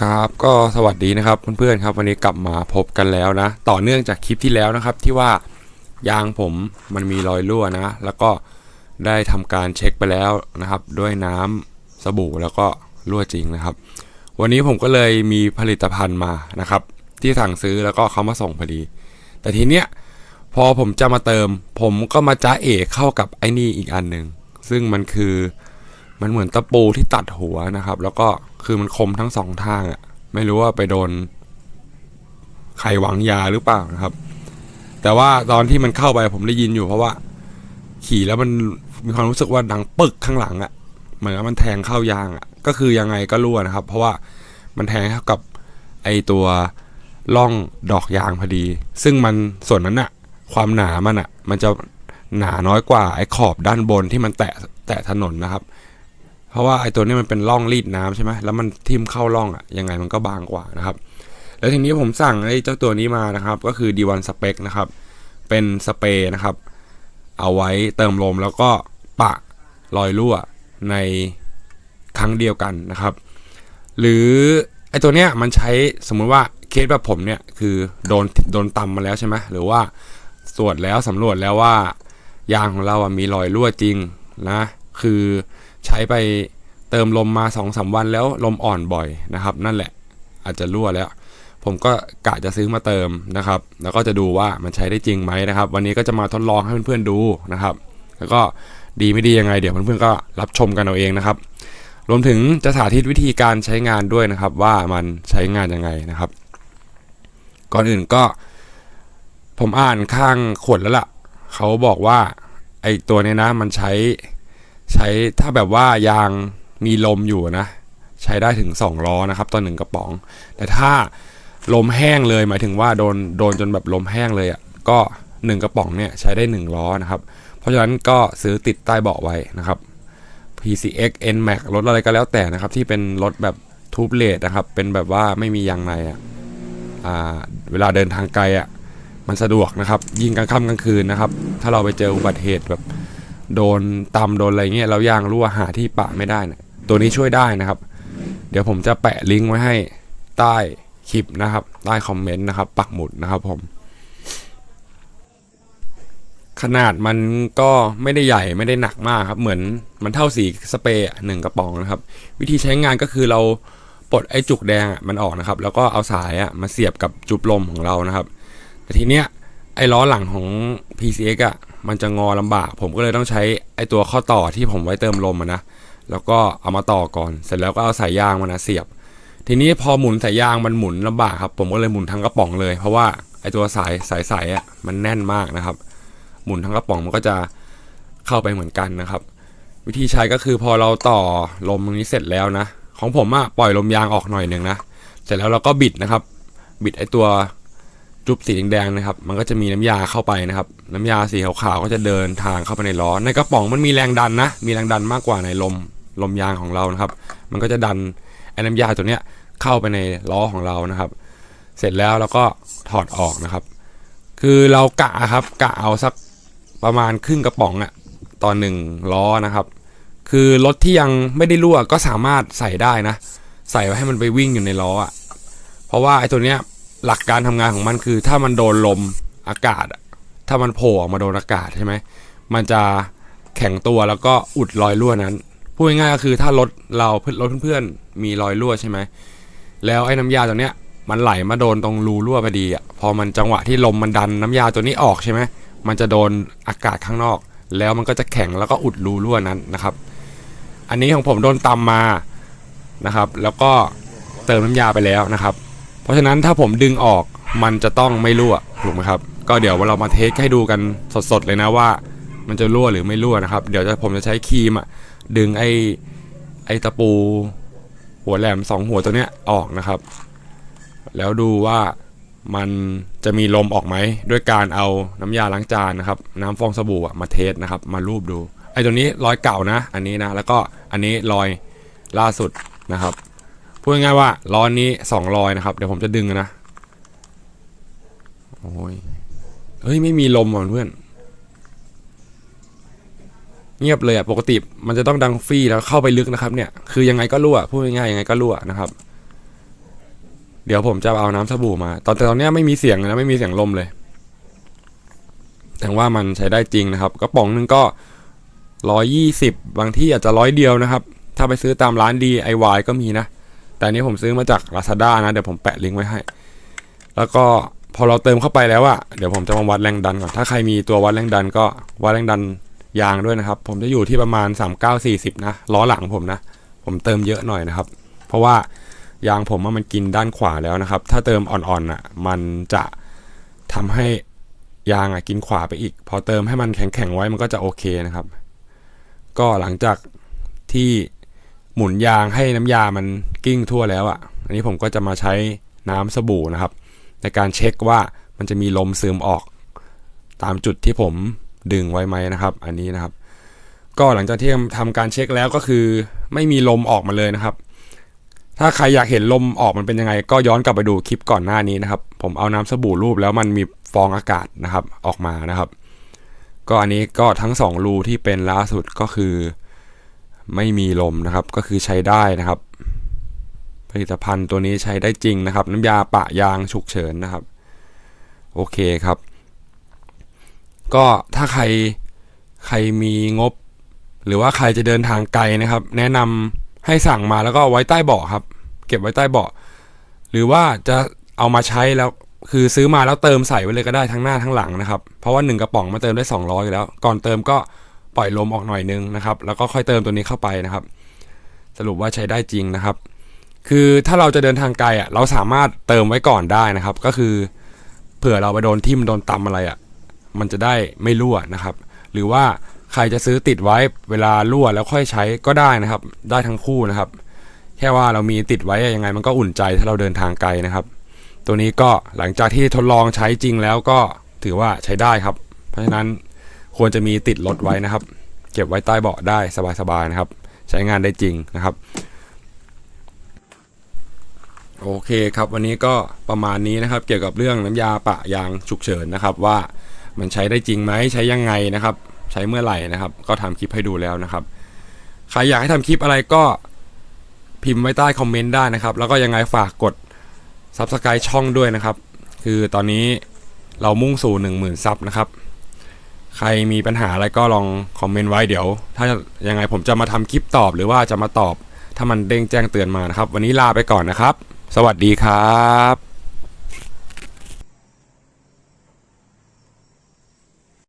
ครับก็สวัสดีนะครับเพื่อนๆครับ วันนี้กลับมาพบกันแล้วนะ ต่อเนื่องจากคลิปที่แล้วนะครับที่ว่ายางผมมันมีรอยรั่วนะ แล้วก็ได้ทำการเช็คไปแล้วนะครับ ด้วยน้ำสบู่แล้วก็รั่วจริงนะครับ วันนี้ผมก็เลยมีผลิตภัณฑ์มานะครับ ที่สั่งซื้อแล้วก็เขามาส่งพอดี แต่ทีเนี้ยพอผมจะมาเติม ผมก็มาจ้าเอกเข้ากับไอ้นี่อีกอันหนึ่ง ซึ่งมันคือมันเหมือนตะปูที่ตัดหัวนะครับ แล้วก็คือมันคมทั้งสองทางอะไม่รู้ว่าไปโดนใครวางยาหรือเปล่านะครับ แต่ว่าตอนที่มันเข้าไปผมได้ยินอยู่เพราะว่า ขี่แล้วมันมีความรู้สึกว่าดังปึกข้างหลังอะ่ะเหมือนมันแทงเข้ายางอะ่ะ ก็คือยังไงก็รั่วนะครับ เพราะว่ามันแทงเข้ากับไอตัวร่องดอกยางพอดี ซึ่งมันส่วนนั้นอะ่ะ ความหนามันอะ่ะ มันจะ หนาน้อยกว่าไอ้ขอบด้านบนที่มันแตะแตะถนนนะครับ เพราะว่าไอ้ตัวนี้มันเป็นร่องรีดน้ำใช่ไหมแล้วมันทิ่มเข้าร่องอะยังไงมันก็บางกว่านะครับ แล้วทีนี้ผมสั่งไอ้เจ้าตัวนี้มานะครับ ก็คือ D1 Spec นะครับ เป็นสเปรย์นะครับ เอาไว้เติมลมแล้วก็ปะรอยรั่วในครั้งเดียวกันนะครับ หรือไอ้ตัวเนี้ยมันใช้สมมุติว่าเคสแบบผมเนี่ยคือโดนโดนตำมาแล้วใช่ไหมหรือว่าตรวจแล้วสำรวจแล้วว่า ยางของเราอะมีรอยรั่วจริงนะ คือใช้ไปเติมลมมา2อสาวันแล้วลมอ่อนบ่อยนะครับ นั่นแหละอาจจะรั่วแล้ว ผมก็กะจะซื้อมาเติมนะครับ แล้วก็จะดูว่ามันใช้ได้จริงไหมนะครับ วันนี้ก็จะมาทดลองให้เพื่อนๆดูนะครับ แล้วก็ดีไม่ดียังไง เดี๋ยวเพื่อนๆก็รับชมกันเอาเองนะครับ รวมถึงจะสาธิตวิธีการใช้งานด้วยนะครับ ว่ามันใช้งานยังไงนะครับ ก่อนอื่นก็ ผมอ่านข้างขวดแล้วล่ะ เขาบอกว่าไอตัวนี้นะมันใช้ใช้ถ้าแบบว่ายางมีลมอยู่นะ ใช้ได้ถึง 2 ล้อนะครับต่อหนึ่งกระป๋อง แต่ถ้าลมแห้งเลยหมายถึงว่าโดนโดนจนแบบลมแห้งเลยอะก็ 1 กระป๋องเนี่ยใช้ได้ 1 ล้อนะครับ เพราะฉะนั้นก็ซื้อติดใต้เบาะไว้นะครับ PCX NMAX รถอะไรก็แล้วแต่นะครับ ที่เป็นรถแบบทูบเลดนะครับ เป็นแบบว่าไม่มียางในอะอ่าเวลาเดินทางไกลอะ มันสะดวกนะครับ ยิ่งกลางค่ำกลางคืนนะครับ ถ้าเราไปเจออุบัติเหตุแบบโดนตำโดนอะไรเงี้ยแล้วยางรั่วหาที่ปะไม่ได้นะตัวนี้ช่วยได้นะครับ เดี๋ยวผมจะแปะลิงก์ไว้ให้ใต้คลิปนะครับ ใต้คอมเมนต์นะครับ ปักหมุดนะครับผม ขนาดมันก็ไม่ได้ใหญ่ไม่ได้หนักมากครับ เหมือนมันเท่าสีสเปรย์หนึ่งกระป๋องนะครับ วิธีใช้งานก็คือเราปลดไอ้จุกแดงมันออกนะครับ แล้วก็เอาสายอะมาเสียบกับจุบลมของเรานะครับ แต่ทีเนี้ยไอ้ล้อหลังของ PCX อะมันจะงอลำบาก ผมก็เลยต้องใช้ไอ้ตัวข้อต่อที่ผมไว้เติมลมะนะแล้วก็เอามาต่อก่อน เสร็จแล้วก็เอาสายยางมานะเสียบ ทีนี้พอหมุนสายยางมันหมุนลำบากครับ ผมก็เลยหมุนทั้งกระป๋องเลย เพราะว่าไอ้ตัวสายสายสายอะมันแน่นมากนะครับ หมุนทั้งกระป๋องมันก็จะเข้าไปเหมือนกันนะครับ วิธีใช้ก็คือพอเราต่อลมตรงนี้เสร็จแล้วนะ ของผมอะปล่อยลมยางออกหน่อยหนึ่งนะ เสร็จแล้วเราก็บิดนะครับ บิดไอ้ตัว จุ๊บสีแดงๆนะครับ มันก็จะมีน้ำยาเข้าไปนะครับ น้ำยาสีขาวๆก็จะเดินทางเข้าไปในล้อ ในกระป๋องมันมีแรงดันนะ มีแรงดันมากกว่าในลม ลมยางของเรานะครับ มันก็จะดันไอ้น้ำยาตัวเนี้ยเข้าไปในล้อของเรานะครับ เสร็จแล้วเราก็ถอดออกนะครับ คือเรากะครับ กะเอาสักประมาณครึ่งกระป๋องอะต่อหนึ่งล้อนะครับ คือรถที่ยังไม่ได้รั่วก็สามารถใส่ได้นะ ใส่ไว้ให้มันไปวิ่งอยู่ในล้ออะเพราะว่าไอ้ตัวเนี้ย หลักการทำงานของมันคือ ถ้ามันโดนลมอากาศ ถ้ามันโผล่ออกมาโดนอากาศใช่ไหมมันจะแข็งตัวแล้วก็อุดรอยรั่วนั้นพูดง่ายๆก็คือถ้ารถเรารถเพื่อนๆมีรอยรั่วใช่ไหมแล้วไอ้น้ำยาตัวเนี้ยมันไหลมาโดนตรงรูรั่วพอดีอะพอมันจังหวะที่ลมมันดันน้ำยาตัวนี้ออกใช่ไหมมันจะโดนอากาศข้างนอก แล้วมันก็จะแข็งแล้วก็อุดรูรั่วนั้นนะครับ อันนี้ของผมโดนตำมานะครับ แล้วก็เติมน้ำยาไปแล้วนะครับ เพราะฉะนั้นถ้าผมดึงออกมันจะต้องไม่รั่วถูกไหมครับ ก็เดี๋ยวเรามาเทสให้ดูกันสดๆเลยนะว่า มันจะรั่วหรือไม่รั่วนะครับ เดี๋ยวจะผมจะใช้ครีมอะดึงไอ้ไอ้ตะปู หัวแหลมสองหัวตัวเนี้ยออกนะครับ แล้วดูว่ามันจะมีลมออกไหมด้วยการเอาน้ำยาล้างจานนะครับ น้ำฟองสบู่อะมาเทสนะครับ มารูปดูไอ้ตัวนี้รอยเก่านะ อันนี้นะ แล้วก็อันนี้รอยล่าสุดนะครับ พูดง่ายว่าล้อนนี้สองรอยนะครับ เดี๋ยวผมจะดึงนะโอ้ยเฮ้ยไม่มีลมว่ะเพื่อน เงียบเลยอะปกติมันจะต้องดังฟี่แล้วเข้าไปลึกนะครับ เนี่ยคือยังไงก็รั่วพูดง่ายๆยังไงก็รั่วนะครับ เดี๋ยวผมจะเอาน้ำสบู่มา ตอนแต่ตอนเนี้ยไม่มีเสียงนะไม่มีเสียงลมเลยแต่ว่ามันใช้ได้จริงนะครับกระป๋องนึงก็ร้อยยี่สิบบางที่อาจจะร้อยเดียวนะครับ ถ้าไปซื้อตามร้าน DIY ก็มีนะ แต่นี้ผมซื้อมาจาก Lazada นะ เดี๋ยวผมแปะลิงก์ไว้ให้ แล้วก็พอเราเติมเข้าไปแล้วอะเดี๋ยวผมจะมาวัดแรงดันก่อน ถ้าใครมีตัววัดแรงดันก็วัดแรงดันยางด้วยนะครับ ผมจะอยู่ที่ประมาณ 3940 นะ ล้อหลังผมนะ ผมเติมเยอะหน่อยนะครับ เพราะว่ายางผมว่ามันกินด้านขวาแล้วนะครับ ถ้าเติมอ่อนๆอะมันจะทำให้ยางอะกินขวาไปอีก พอเติมให้มันแข็งๆไว้มันก็จะโอเคนะครับ ก็หลังจากที่ หมุนยางให้น้ำยามันกิ้งทั่วแล้วอะ่ะ อันนี้ผมก็จะมาใช้น้ำสบู่นะครับ ในการเช็คว่ามันจะมีลมซึมออก ตามจุดที่ผมดึงไว้ไหมนะครับ อันนี้นะครับ ก็หลังจากที่ทำการเช็คแล้วก็คือ ไม่มีลมออกมาเลยนะครับ ถ้าใครอยากเห็นลมออกมันเป็นยังไง ก็ย้อนกลับไปดูคลิปก่อนหน้านี้นะครับ ผมเอาน้ำสบู่รูปแล้วมันมีฟองอากาศนะครับออกมานะครับ ก็อันนี้ก็ทั้งสองรูที่เป็นล่าสุดก็คือ ไม่มีลมนะครับก็คือใช้ได้นะครับ ผลิตภัณฑ์ตัวนี้ใช้ได้จริงนะครับ น้ำยาปะยางฉุกเฉินนะครับ โอเคครับ ก็ถ้าใครใครมีงบ หรือว่าใครจะเดินทางไกลนะครับ แนะนำให้สั่งมาแล้วก็ไว้ใต้เบาะครับ เก็บไว้ใต้เบาะหรือว่าจะเอามาใช้แล้วคือซื้อมาแล้วเติมใส่ไว้เลยก็ได้ทั้งหน้าทั้งหลังนะครับ เพราะว่า 1 กระป๋องมาเติมได้ 200อยู่แล้ว ก่อนเติมก็ ปล่อยลมออกหน่อยนึงนะครับ แล้วก็ค่อยเติมตัวนี้เข้าไปนะครับ สรุปว่าใช้ได้จริงนะครับ คือถ้าเราจะเดินทางไกลอะเราสามารถเติมไว้ก่อนได้นะครับ ก็คือเผื่อเราไปโดนทิ่มโดนตำอะไรอะมันจะได้ไม่รั่วนะครับ หรือว่าใครจะซื้อติดไว้เวลารั่วแล้วค่อยใช้ก็ได้นะครับ ได้ทั้งคู่นะครับ แค่ว่าเรามีติดไว้ยังไงมันก็อุ่นใจถ้าเราเดินทางไกลนะครับ ตัวนี้ก็หลังจากที่ทดลองใช้จริงแล้วก็ถือว่าใช้ได้ครับ เพราะฉะนั้น ควรจะมีติดรถไว้นะครับ เก็บไว้ใต้เบาะได้สบายๆนะครับ ใช้งานได้จริงนะครับ โอเคครับวันนี้ก็ประมาณนี้นะครับ เกี่ยวกับเรื่องน้ำยาปะยางฉุกเฉินนะครับ ว่ามันใช้ได้จริงไหมใช้ยังไงนะครับ ใช้เมื่อไหร่นะครับ ก็ทำคลิปให้ดูแล้วนะครับใครอยากให้ทำคลิปอะไรก็พิมพ์ไว้ใต้คอมเมนต์ได้นะครับ แล้วก็ยังไงฝากกดซับสไครต์ช่องด้วยนะครับ คือตอนนี้เรามุ่งสู่ 1 0,000 ซับนะครับ ใครมีปัญหาอะไรก็ลองคอมเมนต์ไว้เดี๋ยว ถ้ายังไงผมจะมาทำคลิปตอบหรือว่าจะมาตอบ ถ้ามันเด้งแจ้งเตือนมานะครับ วันนี้ลาไปก่อนนะครับ สวัสดีครับ